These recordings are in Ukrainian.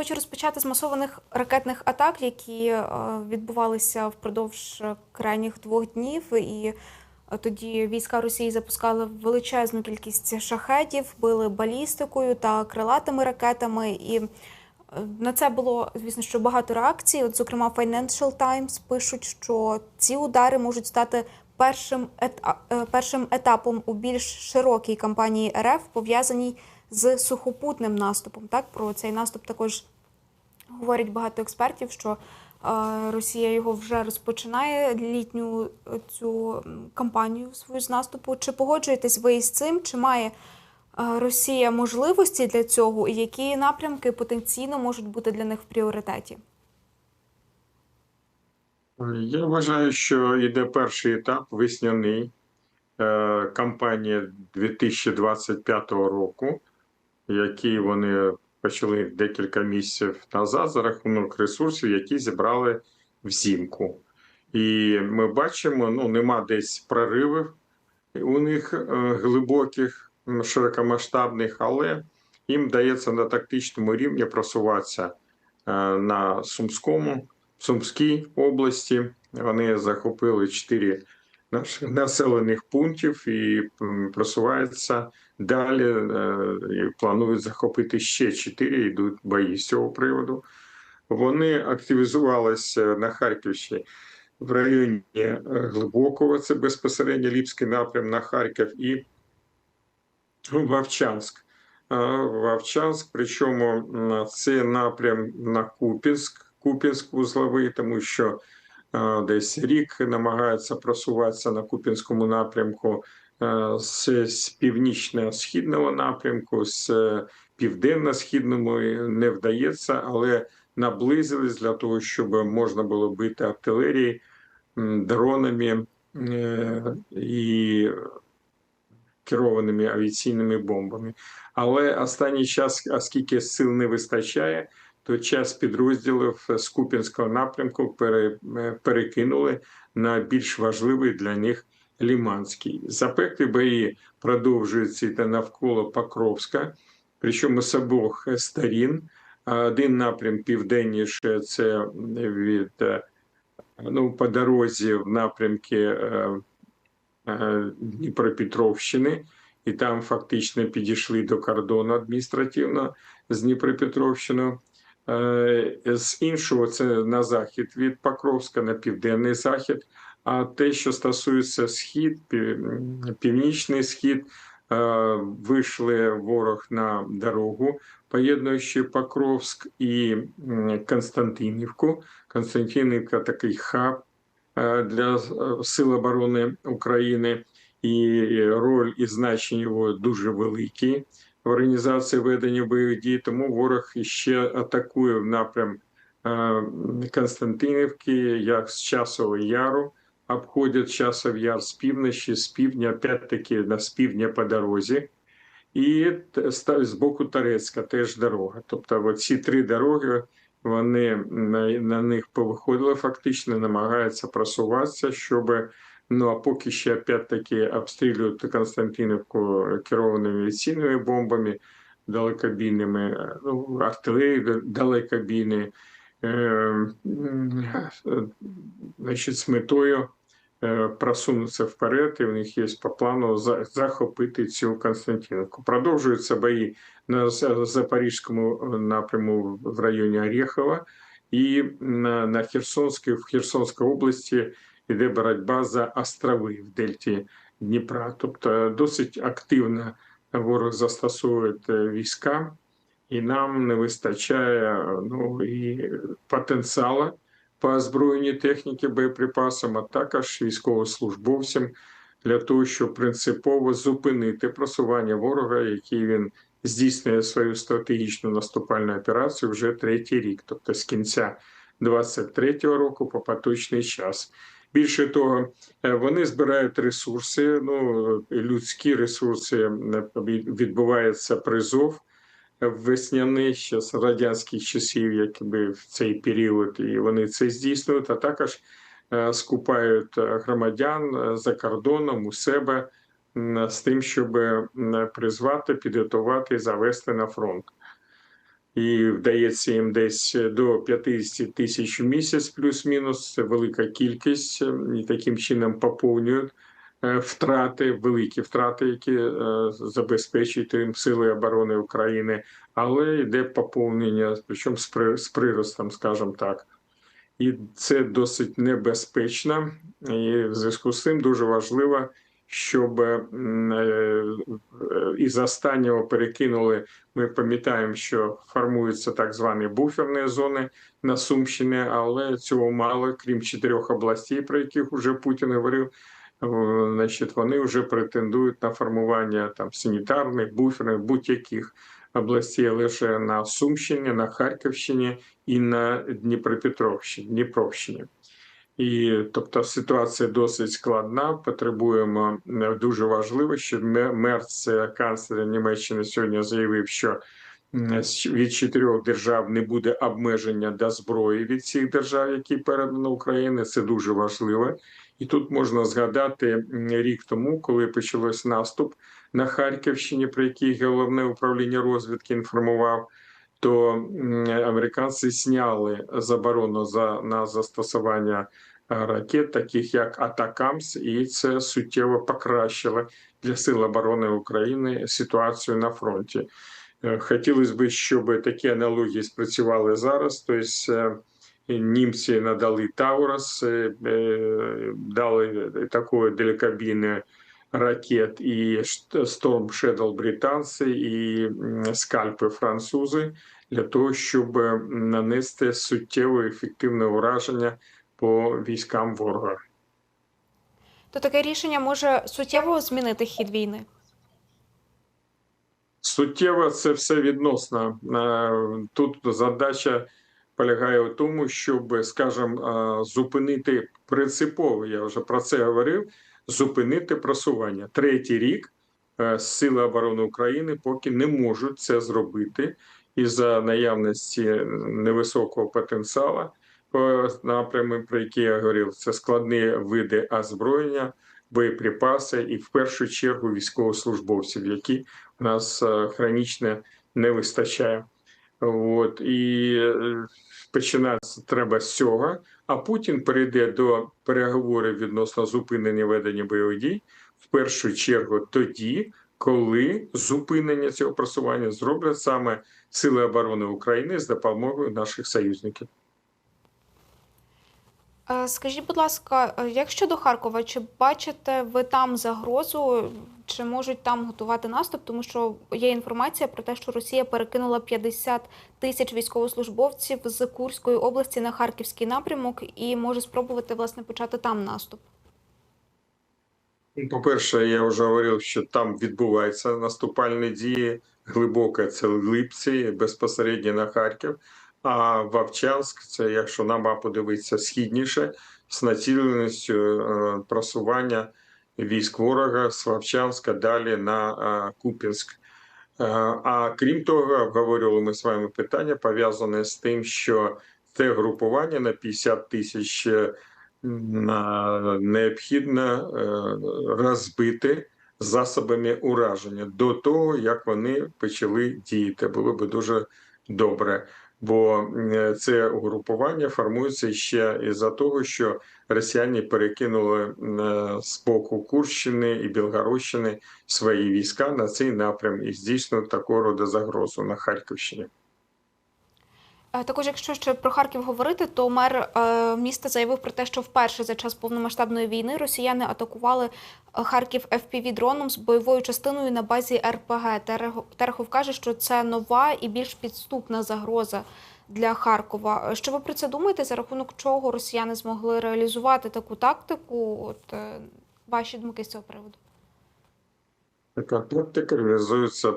Хочу розпочати з масованих ракетних атак, які е, відбувалися впродовж крайніх двох днів. І е, тоді війська Росії запускали величезну кількість шахетів, били балістикою та крилатими ракетами. І е, на це було, звісно, що багато реакцій. От, зокрема, Financial Times пишуть, що ці удари можуть стати першим етапом у більш широкій кампанії РФ, пов'язаній з сухопутним наступом. Так про цей наступ також говорять багато експертів, що е, Росія його вже розпочинає літню цю кампанію свою з наступу. Чи погоджуєтесь ви із цим? Чи має е, Росія можливості для цього, і які напрямки потенційно можуть бути для них в пріоритеті? Я вважаю, що йде перший етап весняний е, кампанії 2025 року, який вони почали декілька місяців назад за рахунок ресурсів, які зібрали взимку. І ми бачимо, ну нема десь проривів у них е, глибоких, широкомасштабних, але їм вдається на тактичному рівні просуватися е, на Сумському, Сумській області. Вони захопили чотири населених пунктів і просуваються далі. е, планують захопити ще чотири. Йдуть бої з цього приводу. Вони активізувалися на Харківщині в районі е, Глибокого, це безпосередньо Ліпський напрям на Харків і Вовчанськ. Е, Вовчанськ, причому це напрям на Купінськ, Купінськ вузловий, тому що десь рік намагаються просуватися на Купінському напрямку з, з північно-східного напрямку, з е, південно-східному не вдається, але наблизились для того, щоб можна було бити артилерії, дронами е, і керованими авіаційними бомбами. Але останній час, оскільки сил не вистачає, то час підрозділів з Купінського напрямку е, перекинули на більш важливий для них Ліманський. Запеклі бої продовжуються йти навколо Покровська, причому з обох сторін. Один напрям південніше це від ну, по дорозі в напрямки е, е, Дніпропетровщини, і там фактично підійшли до кордону адміністративно з Дніпропетровщиною. З іншого це на захід від Покровська, на південний захід. А те, що стосується схід, північний схід, е, вийшли ворог на дорогу, поєднуючи Покровськ і Константинівку. Константинівка такий хаб е, для е, Сил оборони України, і роль і значення його дуже великі в організації ведення бойових дій. Тому ворог ще атакує в напрям Константинівки, як з Часового Яру. Обходять Часов Яр з півночі, з півдня, опять-таки на з півдня по дорозі, і з боку Торецька теж дорога. Тобто, ці три дороги вони на, на них повиходили фактично, намагаються просуватися, щоб ну а поки ще опять-таки обстрілюють Константинівку керованими авіаційними бомбами, далекобійними, ну, артилерією далекобійною, е, м, е, значить, з метою е, просунутися вперед, і в них є по плану захопити цю Константинівку. Продовжуються бої на Запорізькому е, напряму в районі Орєхова і на, на Херсонській, в Херсонській області йде боротьба за острови в дельті Дніпра. Тобто досить активно ворог застосовує е, війська, і нам не вистачає ну, і потенціалу по озброєнню техніки, боєприпасам, а також військовослужбовцям для того, щоб принципово зупинити просування ворога, який він здійснює свою стратегічну наступальну операцію вже третій рік, тобто з кінця 23-го року по поточний час. Більше того, е, вони збирають ресурси, ну людські ресурси е, відбувається призов весняний ще з радянських часів, якби в цей період, і вони це здійснюють, а також е, скупають е, громадян е, за кордоном у себе з тим, щоб призвати, підготувати завести на фронт. і вдається їм десь до 50 тисяч в місяць, плюс-мінус. Це велика кількість, і таким чином поповнюють втрати, великі втрати, які е, забезпечують їм сили оборони України, але йде поповнення, причому з приростом, скажімо так. І це досить небезпечно. І в зв'язку з цим дуже важливо, щоб е, е, із останнього перекинули. Ми пам'ятаємо, що формуються так звані буферні зони на Сумщині, але цього мало, крім чотирьох областей, про яких вже Путін говорив. О, Значить, вони вже претендують на формування там санітарних, буферних, будь-яких областей лише на Сумщині, на Харківщині і на Дніпропетровщині, Дніпровщині. І тобто ситуація досить складна. Потребуємо е, дуже важливо, що Ме- Мерц, е, канцлер Німеччини, сьогодні заявив, що від чотирьох держав не буде обмеження до зброї від цих держав, які передано Україні. Це дуже важливо. І тут можна згадати рік тому, коли почався наступ на Харківщині, про який головне управління розвідки інформував. То американці зняли заборону за на застосування е, ракет, таких як Атакамс, і це суттєво покращило для сил оборони України ситуацію на фронті. Е, Хотілося б, щоб такі аналогії спрацювали зараз. Тобто німці надали Таурас, е, е, дали такої далекобійної ракет і Storm Shadow британці, і скальпи французи для того, щоб нанести суттєве ефективне ураження по військам ворога. То таке рішення може суттєво змінити хід війни. Суттєво це все відносно. Е, Тут задача полягає в тому, щоб, скажімо, е, зупинити принципово, я вже про це говорив, зупинити просування. Третій рік е, Сили оборони України поки не можуть це зробити із-за наявності невисокого потенціалу по напряму, про які я говорив, це складні види озброєння, боєприпаси і в першу чергу військовослужбовців, які у нас е, хронічно не вистачає. От і е, починати треба з цього, а Путін перейде до переговорів відносно зупинення ведення бойових дій в першу чергу тоді, коли зупинення цього просування зроблять саме Сили оборони України з допомогою наших союзників. Е, Скажіть, будь ласка, е, як щодо Харкова, чи бачите ви там загрозу, чи можуть там готувати наступ? Тому що є інформація про те, що Росія перекинула 50 тисяч військовослужбовців з Курської області на харківський напрямок і може спробувати власне почати там наступ. Ну, По-перше, я вже говорив, що там відбуваються наступальні дії. Глибоке це Липці, безпосередньо на Харків. А Вовчанськ, це якщо на мапу дивитися східніше, з націленістю е, просування військ ворога з Вовчанська далі на е, Купінськ. Е, А крім того, обговорювали ми з вами питання пов'язане з тим, що це групування на 50 тисяч необхідно розбити засобами ураження до того, як вони почали діяти. Було би дуже добре. Бо е, це угрупування формується ще із-за того, що росіяни перекинули е, з боку Курщини і Білгородщини свої війська на цей напрям і здійснюють такого роду загрозу на Харківщині. Також, якщо ще про Харків говорити, то мер е, міста заявив про те, що вперше за час повномасштабної війни росіяни атакували е, Харків fpv дроном з бойовою частиною на базі РПГ. Терехов- каже, що це нова і більш підступна загроза для Харкова. Е, Що ви про це думаєте? За рахунок чого росіяни змогли реалізувати таку тактику? От ваші думки з цього приводу? Така тактика реалізується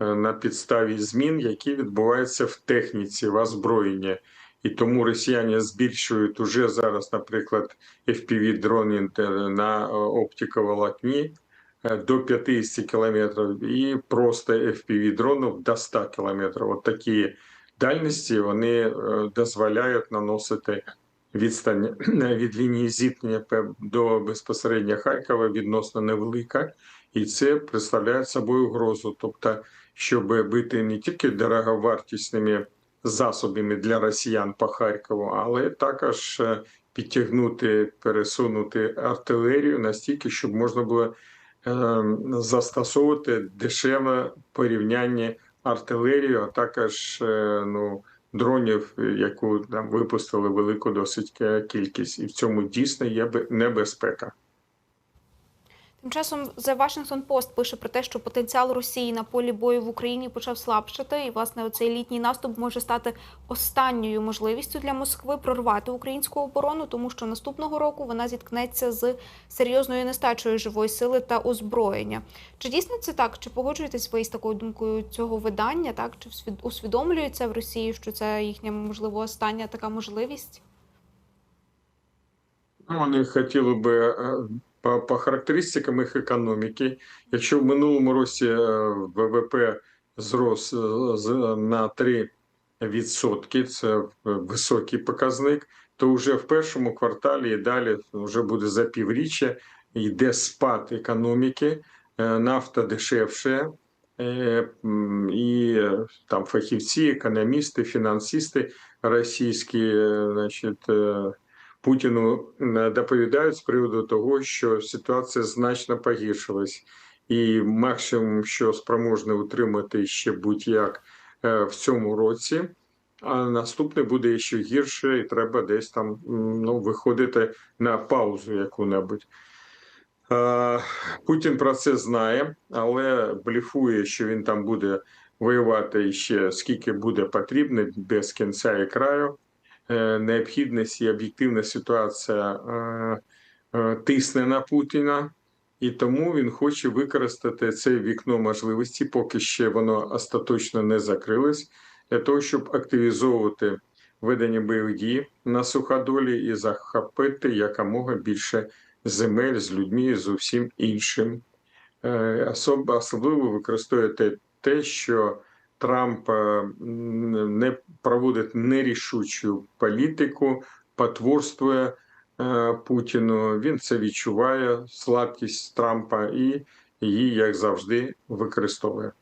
на підставі змін, які відбуваються в техніці, в озброєнні. І тому росіяни збільшують уже зараз, наприклад, FPV-дрони на е, оптиковолокні е, до 50 кілометрів і просто FPV-дронів до 100 кілометрів. От такі дальності вони е, дозволяють наносити відстань від лінії зіткнення до безпосередньо Харкова відносно невелика і це представляє собою угрозу. Тобто щоб бити не тільки дороговартісними засобами для росіян по Харкову, але також е, підтягнути, пересунути артилерію настільки, щоб можна було е, застосовувати дешеве порівняння артилерію, а також е, ну, дронів, яку там випустили велику досить кількість, і в цьому дійсно є бе- небезпека. Тим часом The Washington Post пише про те, що потенціал Росії на полі бою в Україні почав слабшати, і власне оцей літній наступ може стати останньою можливістю для Москви прорвати українську оборону, тому що наступного року вона зіткнеться з серйозною нестачею живої сили та озброєння. Чи дійсно це так? Чи погоджуєтесь ви з такою думкою цього видання? Так чи усвідомлюється в Росії, що це їхня можливо остання така можливість? Ну, Вони хотіли би е, по, по характеристикам їх економіки. Якщо в минулому році е, ВВП зрос е, на 3 відсотки, це е, високий показник, то вже в першому кварталі і далі вже буде за півріччя йде спад економіки, нафта дешевше. І там фахівці, економісти, фінансисти російські, значить, Путіну е, доповідають з приводу того, що ситуація значно погіршилась, і максимум, що спроможне утримати ще будь-як е, в цьому році, а наступне буде ще гірше, і треба десь там ну, виходити на паузу яку-небудь. Е, Путін про це знає, але бліфує, що він там буде воювати ще скільки буде потрібно без кінця і краю необхідність і об'єктивна ситуація е, е, тисне на Путіна, і тому він хоче використати це вікно можливості, поки ще воно остаточно не закрилось, для того, щоб активізовувати ведення бойових дій на суходолі і захопити якомога більше земель з людьми і з усім іншим. Е, Особливо використовуєте те, що Трамп е, не проводить нерішучу політику, потворствує е, Путіну. Він це відчуває, слабкість Трампа, і її, як завжди, використовує.